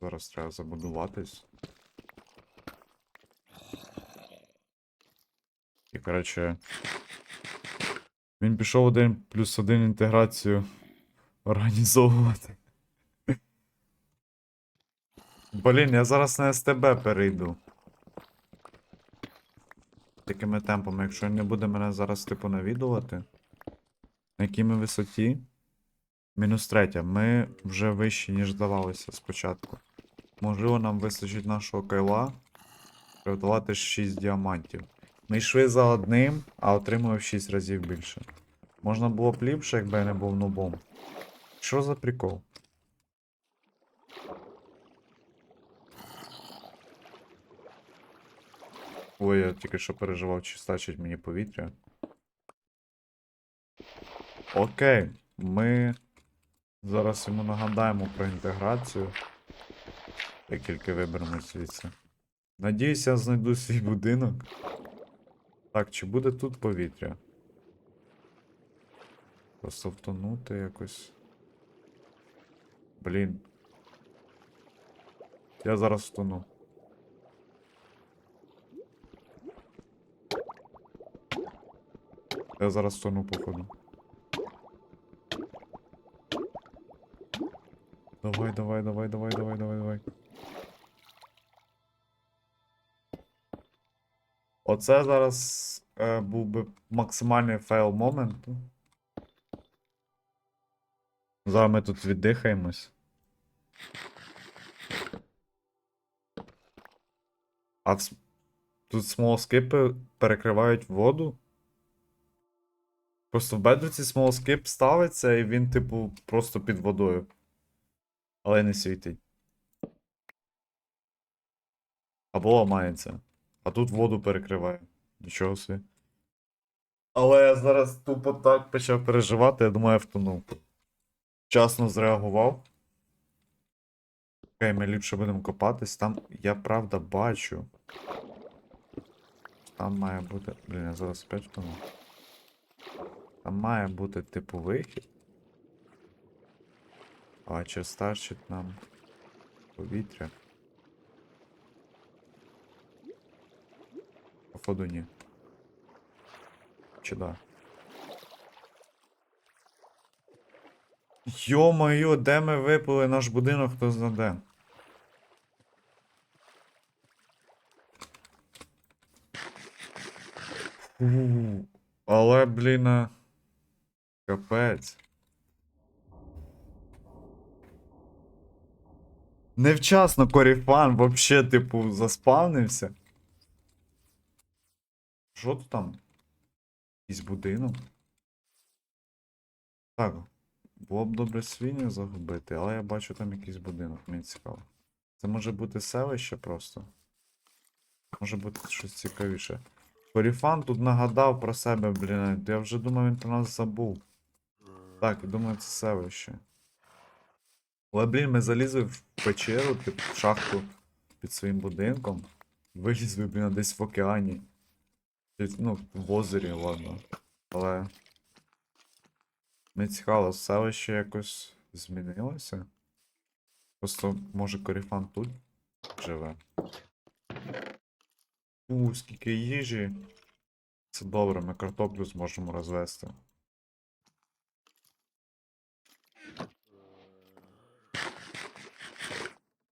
Зараз треба забудуватись. І, коротше. Він пішов один плюс один інтеграцію організовувати. Блін, я зараз на СТБ перейду. Такими темпами, якщо він не буде мене зараз типу навідувати. На якій ми висоті? Мінус третя. Ми вже вищі, ніж здавалося спочатку. Можливо, нам вистачить нашого кайла приготувати 6 діамантів. Ми йшли за одним, а отримали в 6 разів більше. Можна було б ліпше, якби я не був нубом. Що за прикол? Ой, я тільки що переживав, чи стачить мені повітря. Окей, ми зараз йому нагадаємо про інтеграцію. Як тільки виберемо звідси. Надіюсь, я знайду свій будинок. Так, чи буде тут повітря? Просто втонути якось. Блін. Я зараз втону. Я зараз втону, походу. Давай, давай, давай, давай, давай, давай, давай. Оце зараз е, був би максимальний фейл моменту. Зараз ми тут віддихаємось. А с- тут смолоскипи перекривають воду. Просто в бедруці смолоскип ставиться і він, типу, просто під водою. Але не світить. Або ламається. А тут воду перекриває. Нічого собі. Але я зараз тупо так почав переживати, я думаю, я втонув. Вчасно зреагував. Окей, ми ліпше будемо копатись. Там я правда бачу. Там має бути. Блін, я зараз опять втону. Там має бути типу вихід. А чи старчить нам повітря? Походу ні. Чи да? Йо-моє, де ми випили наш будинок, хто знаде. Але, блін, капець. Невчасно Коріфан вообще, типу, заспавнився. Що тут там? Якийсь будинок? Так, було б добре свиню загубити, але я бачу там якийсь будинок, мені цікаво. Це може бути селище просто. Може бути щось цікавіше. Коріфан тут нагадав про себе, блін. Я вже думав, він про нас забув. Так, думаю, це селище. Але, блін, ми залізли в печеру, типу, в шахту під своїм будинком. Вилізли, блін, десь в океані. Ну, в озері, ладно. Але. Мені цікаво, селище якось змінилося. Просто, може, коріфан тут живе. У, скільки їжі. Це добре, ми картоплю зможемо розвести.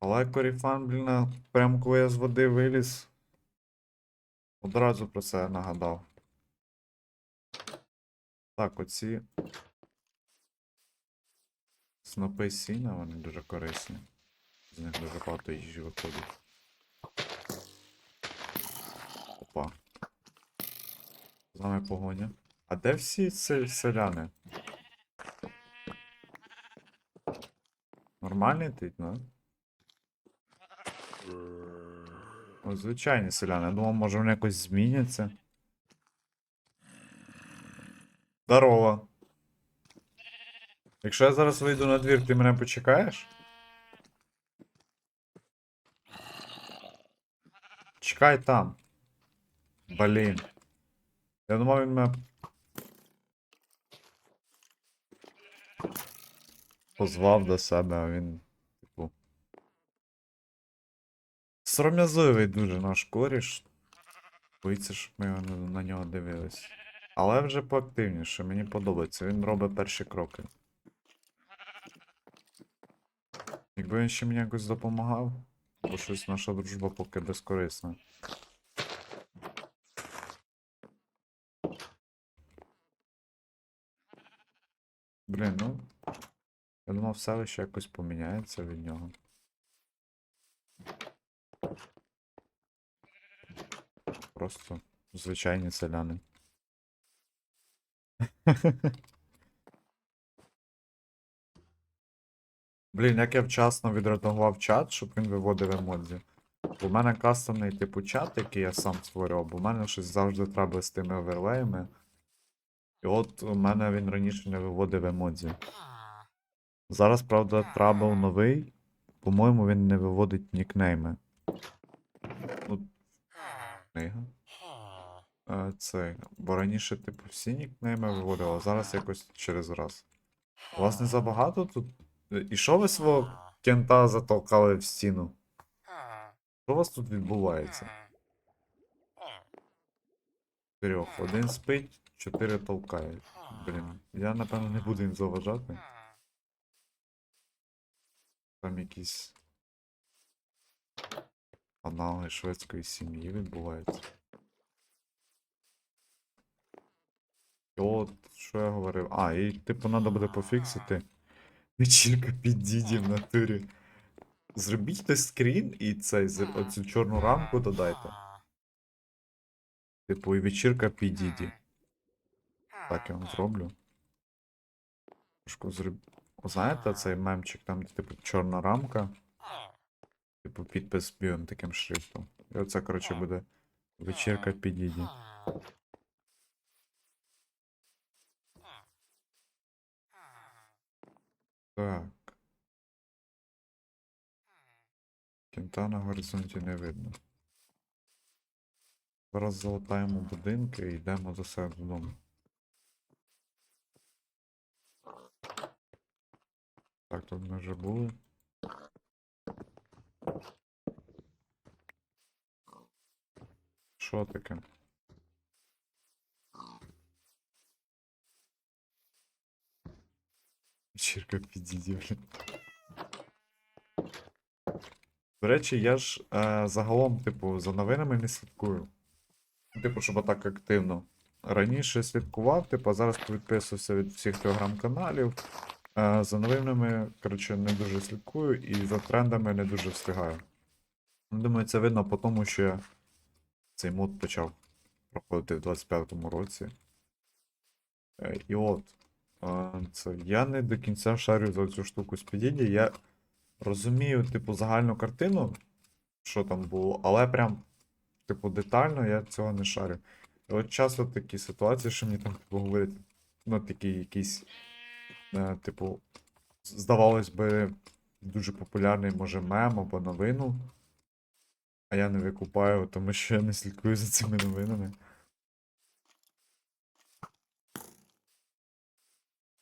Але коріфан, блін, прямо коли я з води виліз. Одразу про це нагадав. Так, оці. Снопи сіна, вони дуже корисні. З них дуже багато їжі виходить. Опа. З нами погоня. А де всі селяни? Нормальний тип, ну? О, звичайні селяни. Я думав, може вони якось зміняться. Здорово. Якщо я зараз вийду на двір, ти мене почекаєш? Чекай там. Блін. Я думав, він мене. Позвав до себе, а він. Типу. Сором'язливий дуже наш коріш. Боїться, щоб ми на, нього дивились. Але вже поактивніше, мені подобається. Він робить перші кроки. Якби він ще мені якось допомагав, бо щось наша дружба поки безкорисна. Блін, ну. Я думав, селище якось поміняється від нього. Просто звичайні селяни. Блін, як я вчасно відредагував чат, щоб він виводив емодзі. У мене кастомний типу чат, який я сам створював, бо в мене щось завжди треба з тими оверлеями. І от у мене він раніше не виводив емодзі. Зараз, правда, трабл новий. По-моєму, він не виводить нікнейми. Книга. Це. Бо раніше, типу, всі нікнейми виводив, а зараз якось через раз. У вас не забагато тут. Е, І що ви свого кента затолкали в стіну? Що у вас тут відбувається? Трьох. Один спить, чотири толкають. Блін, я напевно не буду їм заважати. Там якісь аналоги шведської сім'ї відбуваються. От, що я говорив? А, і типу треба буде пофіксити. Вечірка під діді в натурі. Зробіть той скрін і цей, оцю чорну рамку додайте. Типу, і вечірка під діді. Так я вам зроблю. Трошку зроб... Знаєте цей мемчик, там, де, типу, чорна рамка, типу, підпис білим таким шрифтом. І оце, коротше, буде вечірка під діді. Так. Кінта на горизонті не видно. Зараз залатаємо будинки і йдемо до себе додому. Так, тут ми вже були. Що таке? Вечірка блін. До речі, я ж е, загалом, типу, за новинами не слідкую. Типу, щоб так активно. Раніше слідкував, типу, а зараз відписувався від всіх телеграм-каналів. Е, за новинами, коротше, не дуже слідкую і за трендами не дуже встигаю. Думаю, це видно по тому, що я цей мод почав проходити в 25-му році. Е, і от. Це, я не до кінця шарю за цю штуку з підійді. Я розумію, типу, загальну картину, що там було, але прям, типу, детально я цього не шарю. І от часто такі ситуації, що мені там, типу, говорять, ну, такі якісь, е, типу, здавалось би, дуже популярний, може, мем або новину. А я не викупаю, тому що я не слідкую за цими новинами.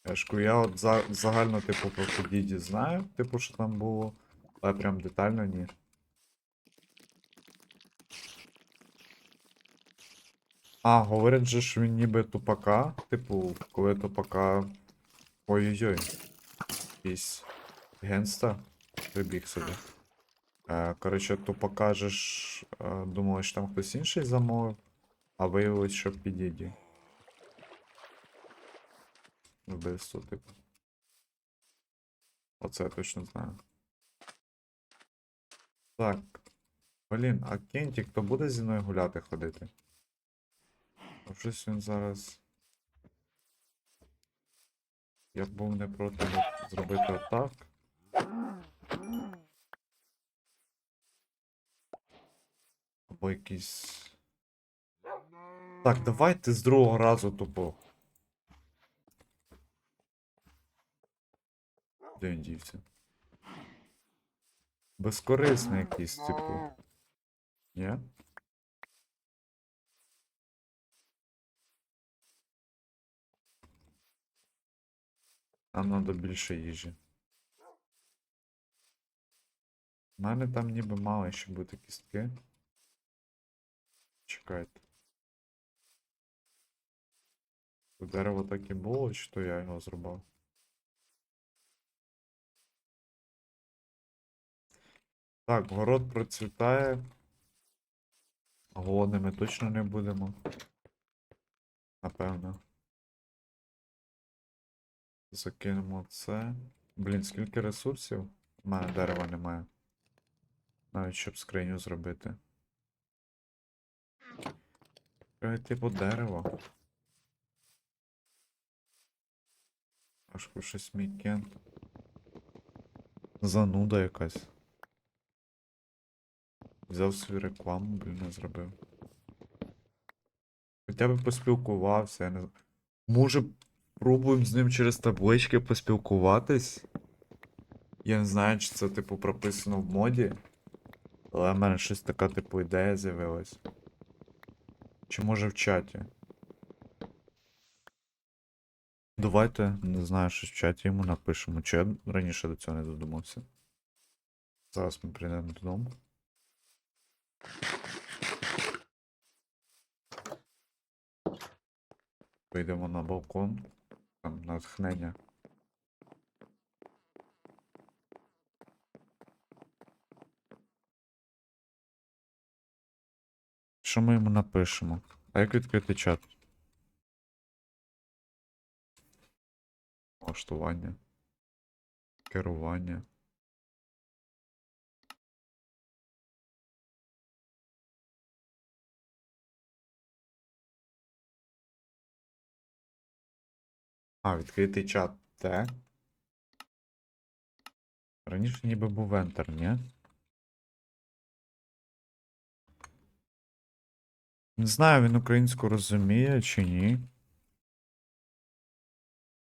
Я кажу, я от за, загально, типу, про подіді знаю, типу, що там було, але прям детально ні. А, говорять же, що він ніби тупака, типу, коли тупака. Ой-ой-ой. Якийсь генста прибіг сюди. Е, коротше, тупака же ж е, думали, що там хтось інший замовив, а виявилось, що підіді. Вбивство, типу. Оце я точно знаю. Так. Блін, а Кентік, то буде зі мною гуляти ходити? Щось він зараз. Я був не проти от зробити отак. Або якийсь. Так, давайте з другого разу тупо. Де він дівся? Безкорисний якийсь, типу. Ні? Нам треба більше їжі. У мене там ніби мали ще бути кістки. Чекайте. Дерево так і було, чи то я його зрубав? Так, город процвітає. Голодними точно не будемо. Напевно. Закинемо це. Блін, скільки ресурсів? У мене дерева немає. Навіть щоб скриню зробити. Треба йти дерево. Аж щось кент. Зануда якась. Взяв свою рекламу, блін, не зробив. Хоча б поспілкувався, я не знаю. Може, пробуємо з ним через таблички поспілкуватись? Я не знаю, чи це, типу, прописано в моді. Але в мене щось така, типу, ідея з'явилась. Чи може в чаті? Давайте, не знаю, що в чаті йому напишемо. Чи я раніше до цього не додумався. Зараз ми прийдемо додому. Вийдемо на балкон. Там натхнення. Що ми йому напишемо? А як відкрити чат? Влаштування. Керування. А, відкритий чат Т. Раніше ніби був Enter, ні? Не знаю, він українську розуміє чи ні.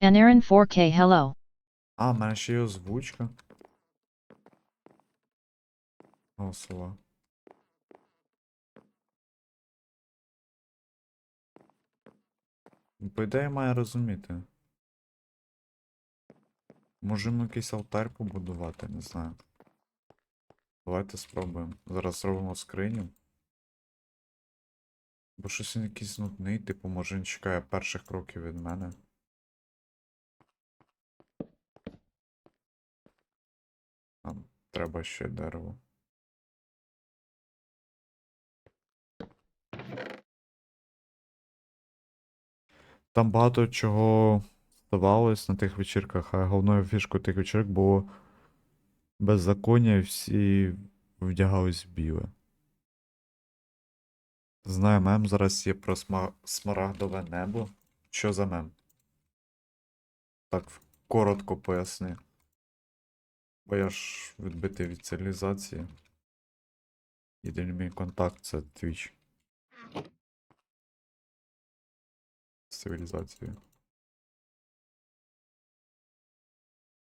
Anarin 4K Hello. А, в мене ще є озвучка. Голосова. По ідеї має розуміти. Можемо якийсь алтарь побудувати, не знаю. Давайте спробуємо. Зараз зробимо скриню. Бо щось він якийсь нудний, типу, може він чекає перших кроків від мене. Нам треба ще дерево. Там багато чого ставалось на тих вечірках, а головною фішкою тих вечірок було беззаконня і всі вдягались біле. Знаю, мем зараз є про сма... смарагдове небо. Що за мем? Так, коротко поясни. Бо я ж відбитий від цивілізації. Єдиний мій контакт це Twitch. З цивілізацією.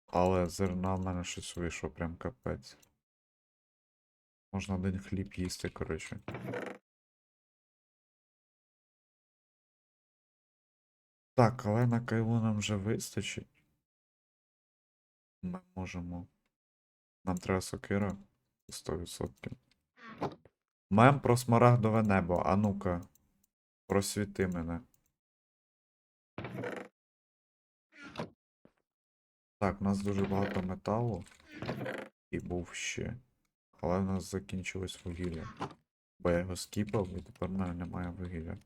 Але зерна в мене щось вийшло прям капець. Можна один хліб їсти, коротше. Так, але на кайлу нам вже вистачить. Ми можемо. Нам треба сокира 100%. Мем про смарагдове небо. А ну-ка. Просвіти мене. Так, у нас дуже багато металу. І був ще. Але в нас закінчилось вугілля. Бо я його скіпав і тепер в мене немає вугілля.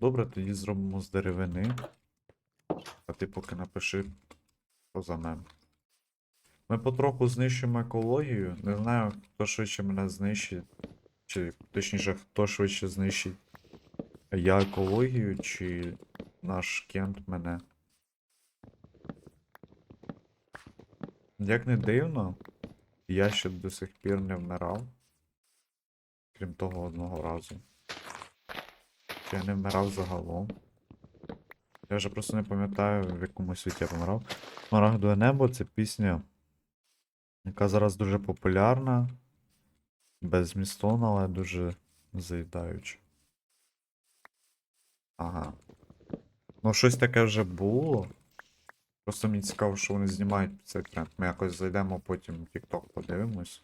Добре, тоді зробимо з деревини. А ти поки напиши, що за мем. Ми потроху знищуємо екологію. Не знаю, хто швидше мене знищить. Чи точніше, хто швидше знищить я екологію, чи наш кент мене. Як не дивно, я ще до сих пір не вмирав. Крім того одного разу. Чи я не вмирав загалом. Я вже просто не пам'ятаю, в якому світі я помирав. Смарагдове небо це пісня, яка зараз дуже популярна. Беззмістовна, але дуже заїдаюча. Ага. Ну, щось таке вже було. Просто мені цікаво, що вони знімають цей тренд. Ми якось зайдемо, потім TikTok подивимось.